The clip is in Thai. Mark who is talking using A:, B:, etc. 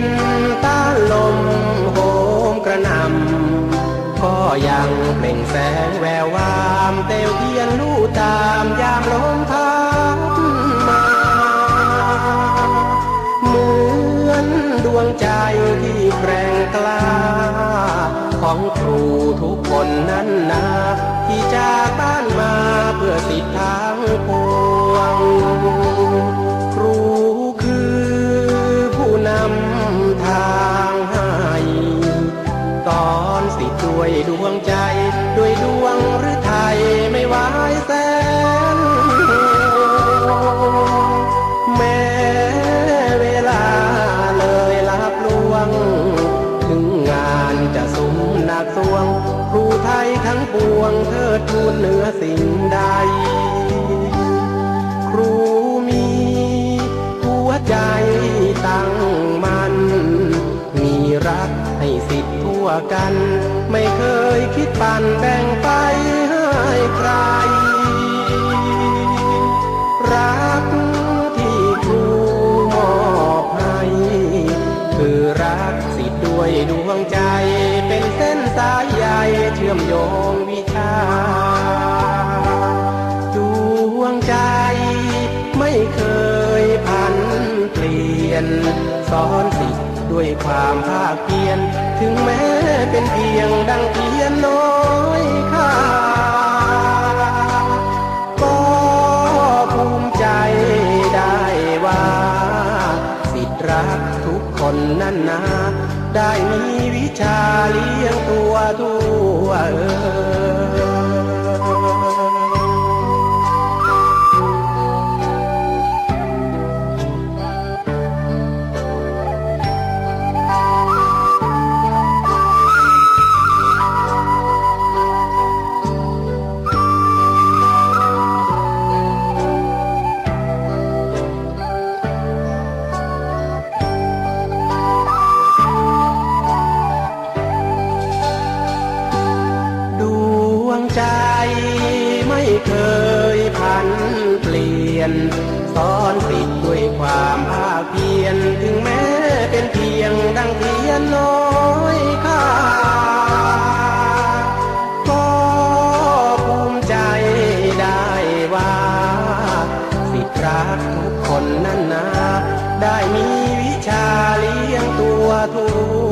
A: นต้านลมโหมกระนำก็ยังเปล่งแสงแวววามเตวเทียนลู่ตามยามลมพัดมาเหมือนดวงใจที่แกร่งกล้า ของครูทุกคนนั้นนาที่จากบ้านมาเพื่อสิทธา ติดด้วยดวงใจ ด้วยดวงหรือไทยไม่ไหวแสน แม้เวลาเลยลับลวง ถึงงานจะสมหนักสวง ครูไทยทั้งปวงเธอ ปันแบ่งไปให้ใคร รักที่ครูมอบให้ คือรักสิทธิ์ด้วยดวงใจเป็นเส้นสายใยเชื่อมโยงวิชาดวงใจไม่เคยพันเปลี่ยนสอนสิทธิ ด้วยความภาคเพียรถึงแม้เป็นเพียงดังเพียนน้อยค่าก็ภูมิใจได้ว่า สิทธิรักทุกคนนั่นนาได้มีวิชาเลี้ยงตัวทั่วเออ ใจไม่เคยพันเปลี่ยนสอนสิทธิ์ด้วยความภาคเพียรถึงแม้เป็นเพียงดังเทียนน้อยค่าก็ภูมิใจได้ว่า สิทธิรักทุกคนนั่นนาได้มีวิชาเลี้ยงตัวทั่